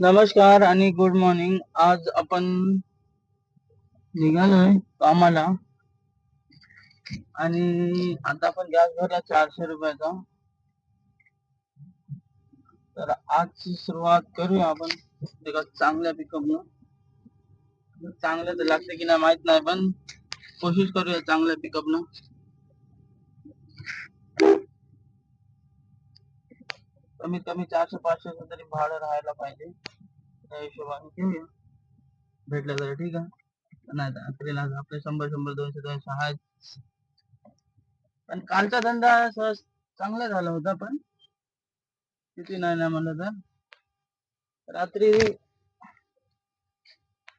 नमस्कार आणि good morning आज आपण निघालोय कामाला. आणि आता आपण गॅस भरला चारशे रुपयाचा. तर आजची सुरुवात करूया आपण. एका चांगल्या पिकअपनं. चांगलं तर लागतं की नाही माहीत नाही पण कोशिश करूया चांगल्या पिकअपनं. कमीत कमी चारशे पाचशे तरी भाडं राहायला पाहिजे. त्या हिशोबाने घेऊया भेटलं तर ठीक आहे. नाही तर आपले शंभर शंभर दोनशे दोनशे आहेत पण कालचा धंदा सहज चांगला झाला होता पण. किती नाही ना म्हणलं तर. रात्री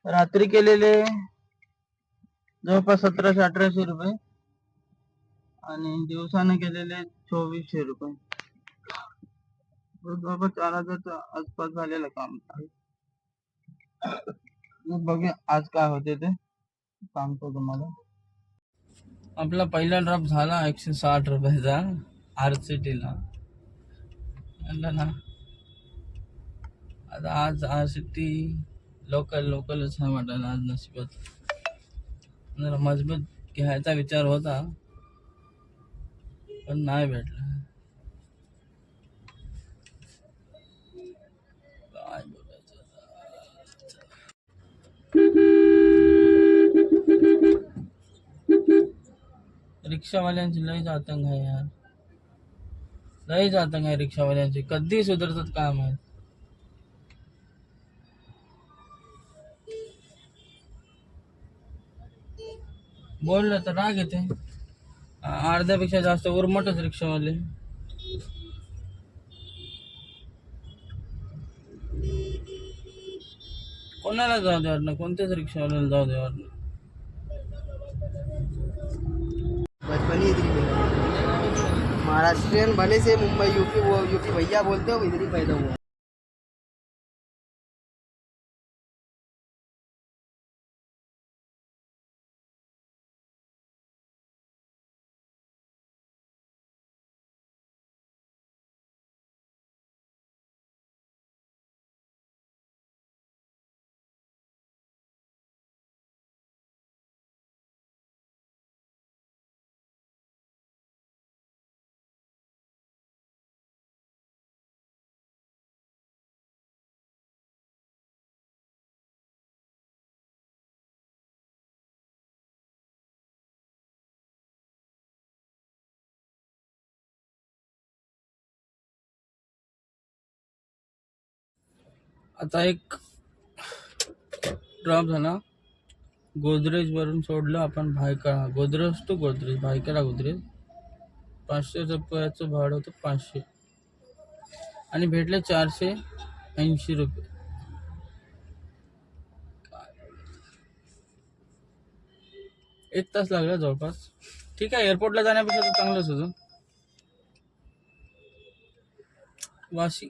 रात्री केलेले जवळपास सतराशे अठराशे रुपये. आणि दिवसाने केलेले चोवीसशे रुपये. जवळपास चार हजारच्या आसपास झालेलं काम मग बघूया आज काय होते ते. सांगतो तुम्हाला. आपला पहिला ड्रॉप झाला एकशे साठ रुपयाचा आर सी टीला म्हणलं ना आता आज आर सी टी लोकल लोकलच आहे म्हटलं आज नशिबत. जरा मजबूत घ्यायचा विचार होता पण नाही भेटला. रिक्षावाल्यांची लय आतंक आहे यार. लय आतंक आहे रिक्षावाल्यांची. कधी सुधारतात काय माहीत बोललं तर राग येते अर्ध्यापेक्षा जास्त उर्मटच रिक्षावाले. कोणाला जाऊ दे वाटणं कोणत्याच रिक्षावाल्याला जाऊ दे वाटणं महाराष्ट्रियन भले से मुंबई यूपी वो यूपी भैया बोलते हो इधर ही पैदा हुआ आता एक ड्रॉप झाला. गोदरेज वरून सोडलं आपण भायका गोदरेज तो गोदरेज भायकाला गोदरेज. पाचशे रुपयाचं भाडं होतं पाचशे. आणि भेटले चारशे ऐंशी रुपये. एक तास लागला जवळपास. ठीक आहे एअरपोर्टला जाण्यापेक्षा तर चांगलंच होतं. वाशी.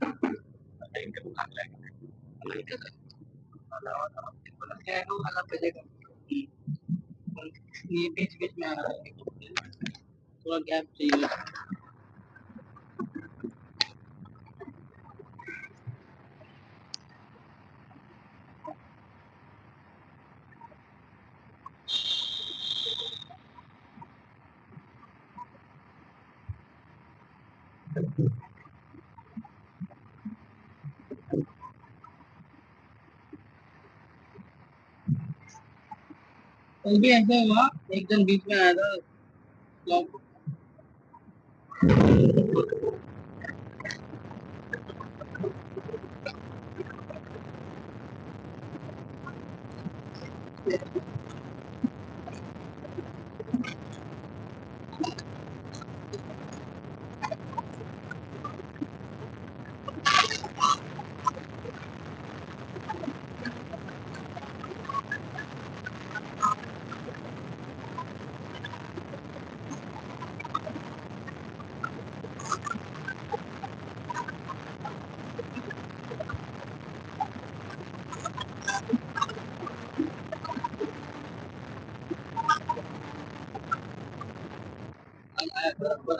ते म्युझिक मला रेकॉर्ड ये बीच बीच में आ रहा है थोड़ा गैप चाहिए कल भी ऐसा हुआ एक जन बीच में आया था लॉक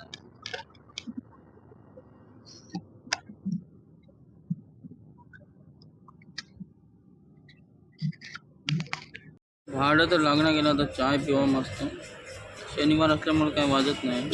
भाडं तर लागणार गेलं आता चाय पिवा मस्त शनिवार असल्यामुळे काय वाजत नाही